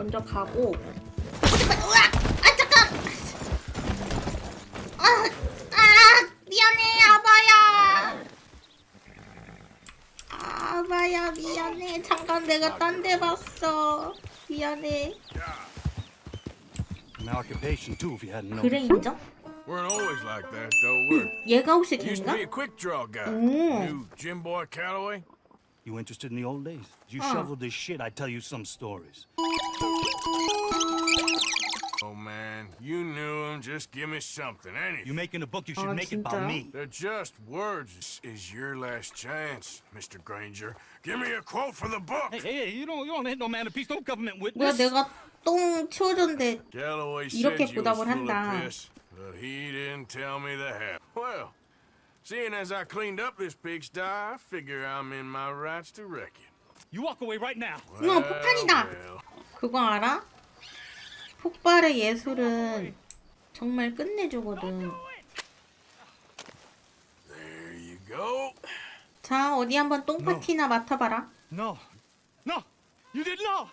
먼저 가고. 으악! 아 잠깐. 아, 아 미안해 아바야. 아바야 미안해. 잠깐 내가 딴 데 봤어. 미안해. My occupation too, if you hadn't. 그래 인정? Weren't always like that, though. We're 얘가 혹시 used to 걔인가? be a quick draw guy. Mm. Knew Jim Boy Calloway? You interested in the old days? You shoveled this shit, I'd tell you some stories. Oh man, you knew him. Just give me something, anything. You making a book, you should Oh, make it 진짜요? about me. They're just words. This is your last chance, Mr. Granger. Give me a quote for the book. Hey, hey, hey, you don't, you don't hit no man of peace, no government 뭐야 witness. 내가 똥 치워줬는데 Calloway said 이렇게 you was 보답을 full 한다. of piss, but he didn't tell me the half. Well, seeing as I cleaned up this pigsty, I figure I'm in my rights to wreck it. You walk away right now. 우와 폭탄이다. well. 그거 알아? 폭발의 예술은 정말 끝내주거든. 자 어디 한번 똥 파티나 맡아봐라. No, no, you did not.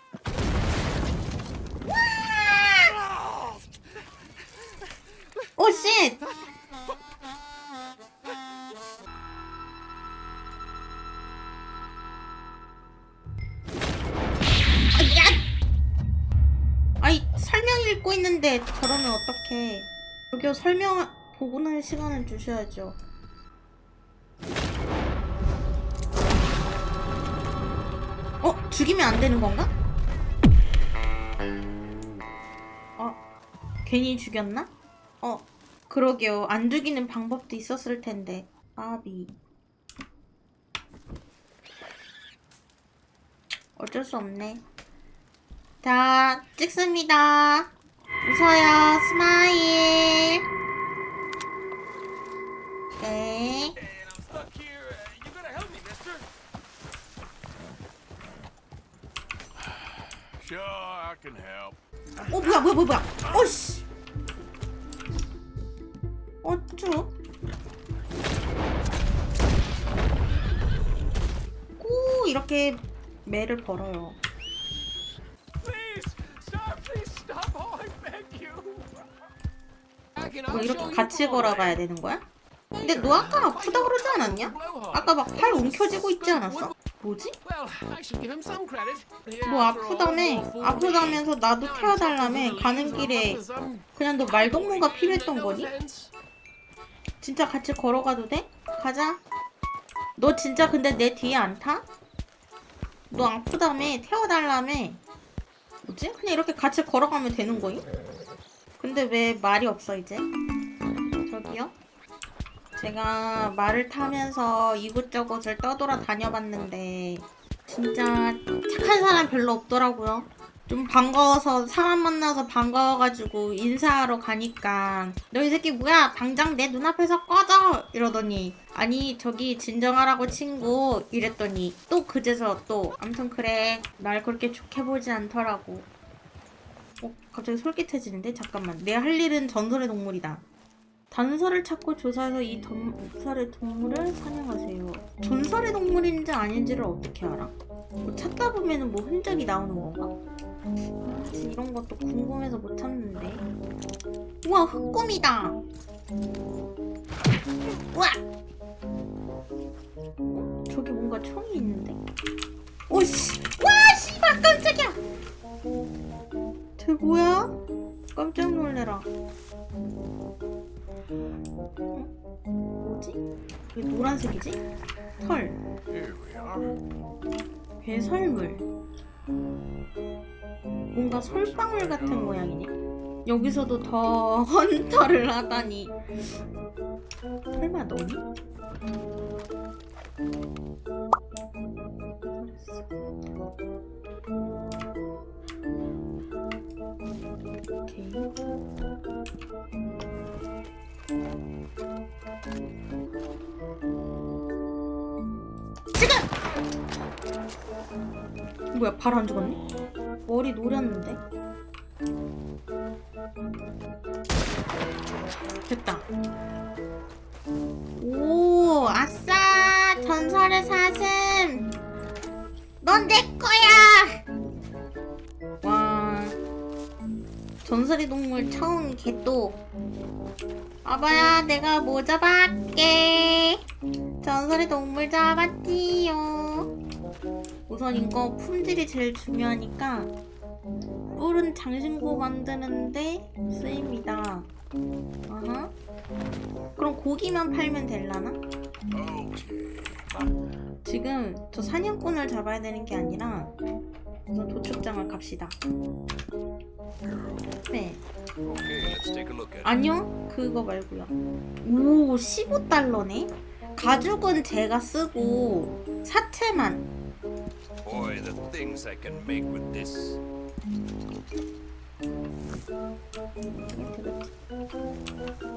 오 쉣! 아이 설명 읽고 있는데 저러면 어떡해 여기 설명 보고 날 시간을 주셔야죠 어? 죽이면 안 되는 건가? 어? 괜히 죽였나? 어, 그러게요. 안 죽이는 방법도 있었을 텐데. 아비. 어쩔 수 없네. 자, 찍습니다. 웃어요. 스마일. 네. 어, 뭐야, 뭐야, 뭐야. 어씨. 어쭈? 꾸 이렇게 매를 벌어요. 뭐 이렇게 같이 걸어가야 되는 거야? 근데 너 아까 아프다 그러지 않았냐? 아까 막 팔 움켜쥐고 있지 않았어? 뭐지? Credit. 뭐 아프다며 아프다면서 나도 태워달라며 가는 길에 그냥 너 말동무가 필요했던 거니? 진짜 같이 걸어가도 돼? 가자 너 진짜 근데 내 뒤에 안 타? 너 아프다며 태워달라며 뭐지? 그냥 이렇게 같이 걸어가면 되는 거임? 근데 왜 말이 없어 이제? 저기요? 제가 말을 타면서 이곳저곳을 떠돌아 다녀봤는데 진짜 착한 사람 별로 없더라고요. 좀 반가워서 사람 만나서 반가워가지고 인사하러 가니까 너 이 새끼 뭐야 당장 내 눈앞에서 꺼져 이러더니 아니 저기 진정하라고 친구 이랬더니 또 그제서 또 암튼 그래 날 그렇게 좋게 보지 않더라고 어 갑자기 솔깃해지는데 잠깐만 내 할 일은 전설의 동물이다 단서를 찾고 조사해서 이 전설의 동물을 사냥하세요. 전설의 동물인지 아닌지를 어떻게 알아? 뭐 찾다 보면은 뭐 흔적이 나오는 건가? 이런 것도 궁금해서 못 찾는데. 우와 흑곰이다. 우와. 어, 저기 뭔가 총이 있는데. 오씨. 와 씨발 깜짝이야. 쟤 뭐야? 깜짝 놀래라. 뭐지? 왜 노란색이지? 털. 배설물. 뭔가 솔방울 같은 모양이네. 여기서도 더 헌터를 하다니. 설마 너니? 오케이. 지금! 뭐야 바로 안 죽었네? 머리 노렸는데? 됐다 오 아싸 전설의 사슴 넌 내 거야 전설의 동물 처음 개또. 아바야 내가 뭐 잡았게. 전설의 동물 잡았지요. 우선 이거 품질이 제일 중요하니까 뿔은 장신구 만드는데 쓰입니다. 아하. 그럼 고기만 팔면 될라나? 지금 저 사냥꾼을 잡아야 되는 게 아니라 우선 도축장을 갑시다. 네. 아니요. 그거 말고요. 오, 15달러네? 가죽은 제가 쓰고 사체만. Boy, the things I can make with this.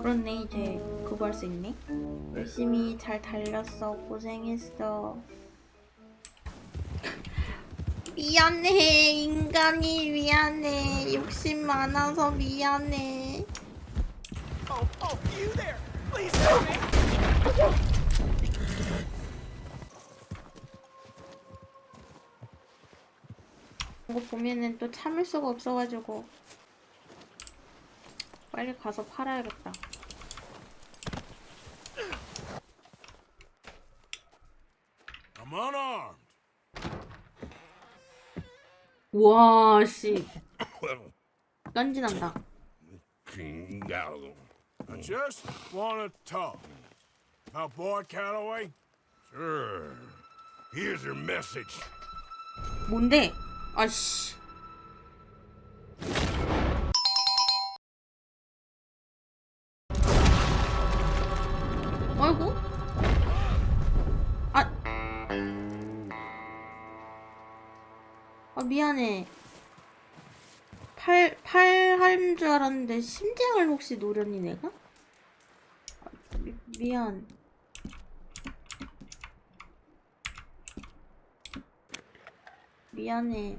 그렇네, 이제 그거 할 수 있네. 열심히 잘 달렸어. 고생했어. 미안해, 인간이 미안해. 욕심 많아서 미안해. 이거 보면은 또 참을 수가 없어가지고 빨리 가서 팔아야겠다. I'm unarmed. 와, 씨. 던지난다. I just want to talk. About Boy Calloway? Sure. Here's your message. 뭔데? 아씨. 팔할 줄 알았는데, 심장을 혹시 노렸니, 내가? 아, 미, 미안. 미안해.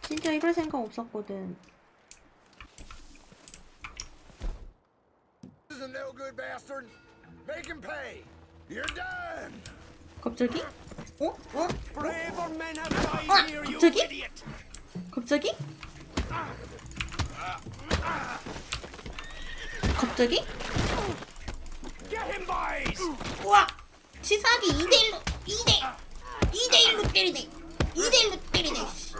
진짜 이럴 생각 없었거든. 갑자기? 어? 어? Died 아, 갑자기? 갑자기? 갑자기? 우와! 치사하게 2대1로 2대 2대1로 때리네 2대1로 때리네 씨.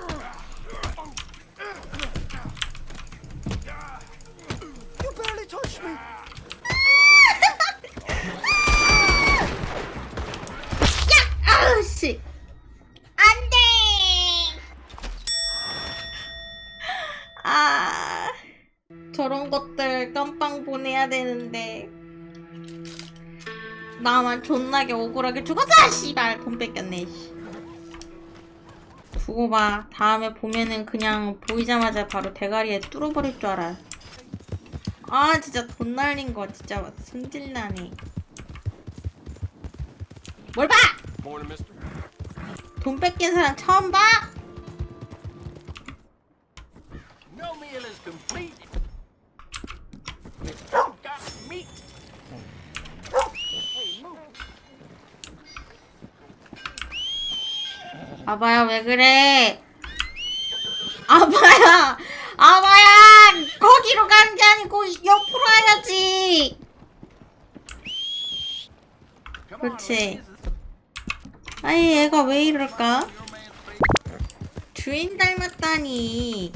You barely touched me! 저런 것들 깜빵 보내야 되는데. 나만 존나게 억울하게 죽었어 씨발. 돈 뺏겼네 씨. 두고 봐. 다음에 보면은 그냥 보이자마자 바로 대가리에 뚫어버릴 줄 알아. 아 진짜 돈 날린 거 진짜 승질나네. 뭘 봐! 돈 뺏긴 사람 처음 봐? No meal is complete. It's got meat. 아바야 왜 그래? 아바야! 아바야! 거기로 가는 게 아니고 옆으로 와야지! 그렇지. 아이 얘가 왜 이럴까? 주인 닮았다니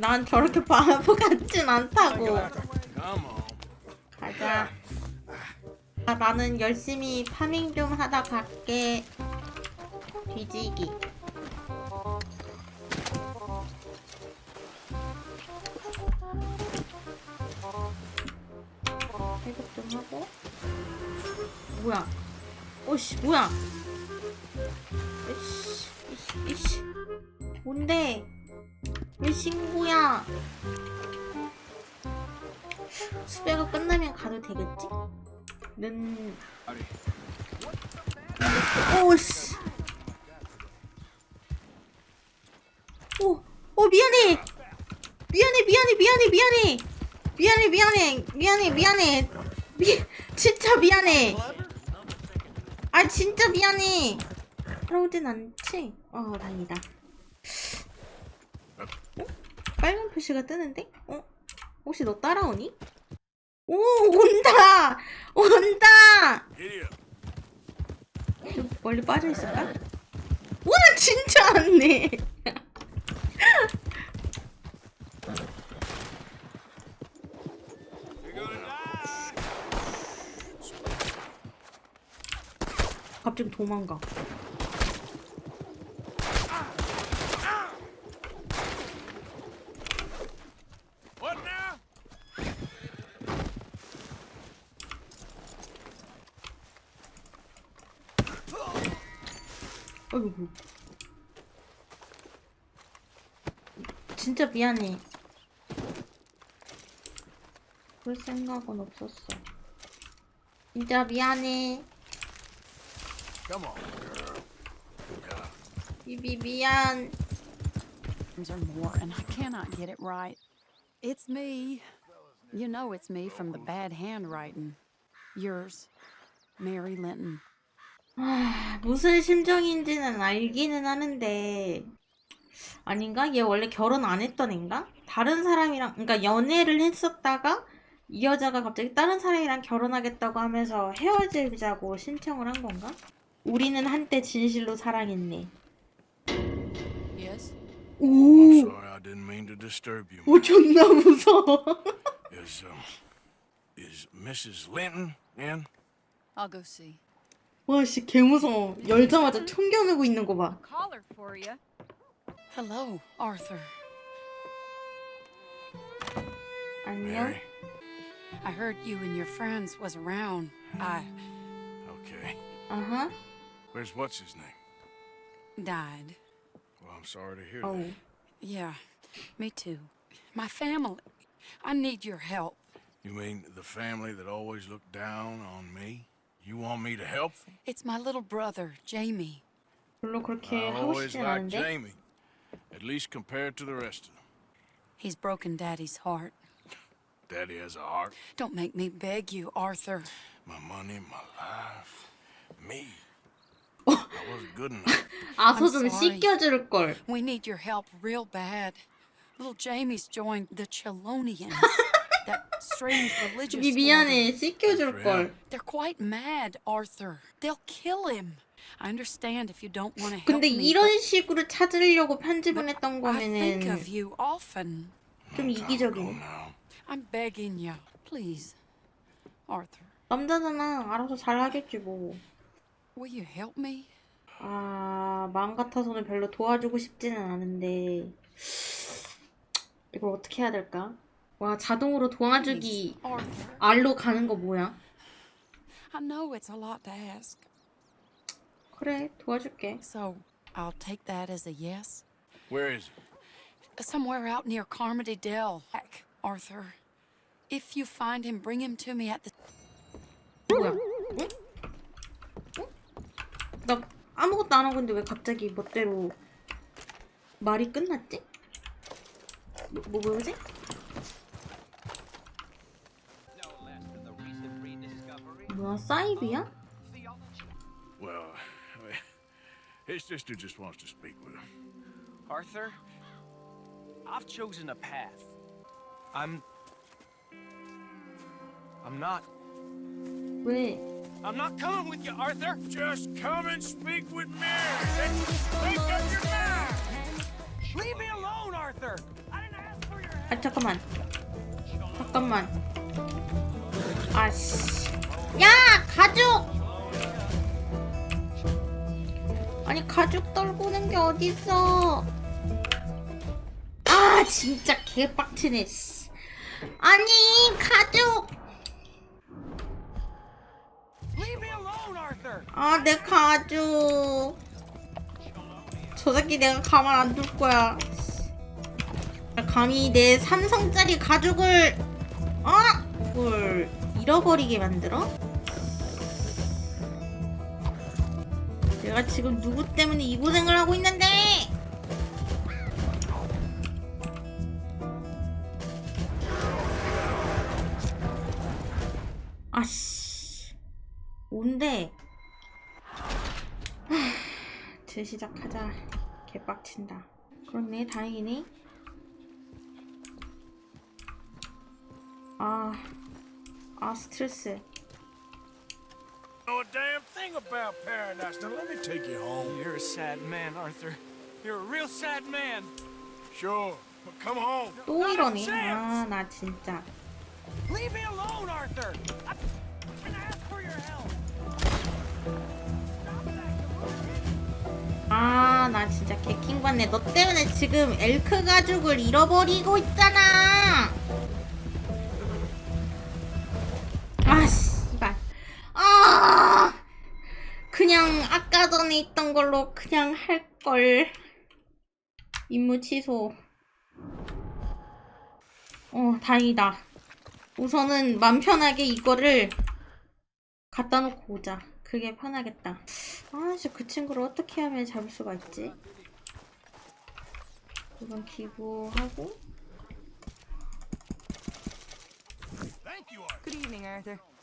난 저렇게 바보 같진 않다고. 가자. 아, 나는 열심히 파밍 좀 하다 갈게. 뒤지기. 회복 좀 하고. 뭐야? 오씨 뭐야? 이씨 이씨 이씨. 뭔데 친구야. 수배가 끝나면 가도 되겠지? 는. 오씨. 오, 오 어, 미안해. 미안해, 미안해, 미안해, 미안해. 미안해, 미안해, 미안해, 미안해. 미, 진짜 미안해. 아 진짜 미안해. 그러진 않지? 어 다행이다. 표시가 뜨는데? 어? 혹시 너 따라오니? 오 온다! 온다! 멀리 빠져 있을까? 와 진짜 왔네. 갑자기 도망가. What now? 아이고. 진짜 미안해. 그럴 생각은 없었어. 진짜 미안해. Come on, girl. 비비 미안. or more, and I cannot get it right. It's me. You know it's me from the bad handwriting. Yours, Mary Linton. 아, 무슨 심정인지는 알기는 하는데 아닌가? 얘 원래 결혼 안 했던 애인가? 다른 사람이랑 그러니까 연애를 했었다가 이 여자가 갑자기 다른 사람이랑 결혼하겠다고 하면서 헤어지자고 신청을 한 건가? 우리는 한때 진실로 사랑했네. Yes? 오, Sorry, I didn't mean to disturb you. 오 존나 무서워. Is um, is Mrs. Linton in? I'll go see. 와씨 개 무서워. 열자마자 총 겨누고 있는 거 봐. Caller for you. Hello, Arthur. Are you Mary? I heard you and your friends was around. I... Okay. Uh-huh. Where's what's his name? Died. Well, I'm sorry to hear oh. that. Yeah, me too. My family. I need your help. You mean the family that always looked down on me? You want me to help? It's my little brother, Jamie. I always liked Jamie. at least compared to the rest of them. He's broken Daddy's heart. Daddy has a heart, Don't make me beg you, Arthur. my money, my life, me. I wasn't good enough. 아서 I'm 좀 sorry. 씻겨줄 걸. We need your help real bad. Little Jamie's joined the Chelonians. that strange religious 미 order. 미안해 씻겨줄 걸. They're quite mad, Arthur. They'll kill him. I understand if you don't want to help 근데 me. 이런 식으로 찾으려고 편집을 but 했던 I think 거면은 of you often. 좀 이기적이네. I'm begging you, please, Arthur. 남자잖아. 알아서 잘 하겠지 뭐. Will you help me? 아 마음 같아서는 별로 도와주고 싶지는 않은데 이걸 어떻게 해야 될까? 와 자동으로 도와주기 Arthur. R로 가는 거 뭐야? I know it's a lot to ask, 그래 도와줄게. so I'll take that as a yes. Where is it? Somewhere out near Carmody Dell, Back, Arthur. If you find him, bring him to me at the. 뭐야? 응? 응? 나 아무것도 안 하고 있는데 왜 갑자기 멋대로 말이 끝났지? 뭐, 뭐 뭐지? 뭐야 사이비야? his sister just wants to speak with him. Arthur, I've chosen a path. I'm. I'm not. 왜? I'm not coming with you, Arthur. Just come and speak with Mary. Then make up your mind. Leave me alone, Arthur. I didn't ask for your help. 아 잠깐만 잠깐만 아씨 야 가죽 아니 가죽 떨구는 게 어딨어 아 진짜 개빡치네 씨. 아니 가죽. 아 내 가죽 저 새끼 내가 가만 안 둘 거야 감히 내 삼성짜리 가죽을 아 그걸 잃어버리게 만들어? 내가 지금 누구 때문에 이 고생을 하고 있는데? 아씨. 뭔데? 재시작하자. 개빡친다. 그렇네 다행이네. 아 아, 스트레스. Know a damn thing about paradise. Now let me take you home. You're a sad man, Arthur. You're a real sad man. Sure, but come home. 또 이러니? 아, 나 진짜. Leave me alone, Arthur. I can ask for your help. 아, 나 진짜 개킹 받네. 너 때문에 지금 엘크 가죽을 잃어버리고 있잖아. 아, 전에 있던 걸로 그냥 할 걸. 임무 취소. 어, 다행이다. 우선은 맘 편하게 이거를 갖다 놓고 오자. 그게 편하겠다. 아, 진짜 그 친구를 어떻게 하면 잡을 수가 있지? 이건 기부하고 Thank you, Arthur. Good evening, Arthur.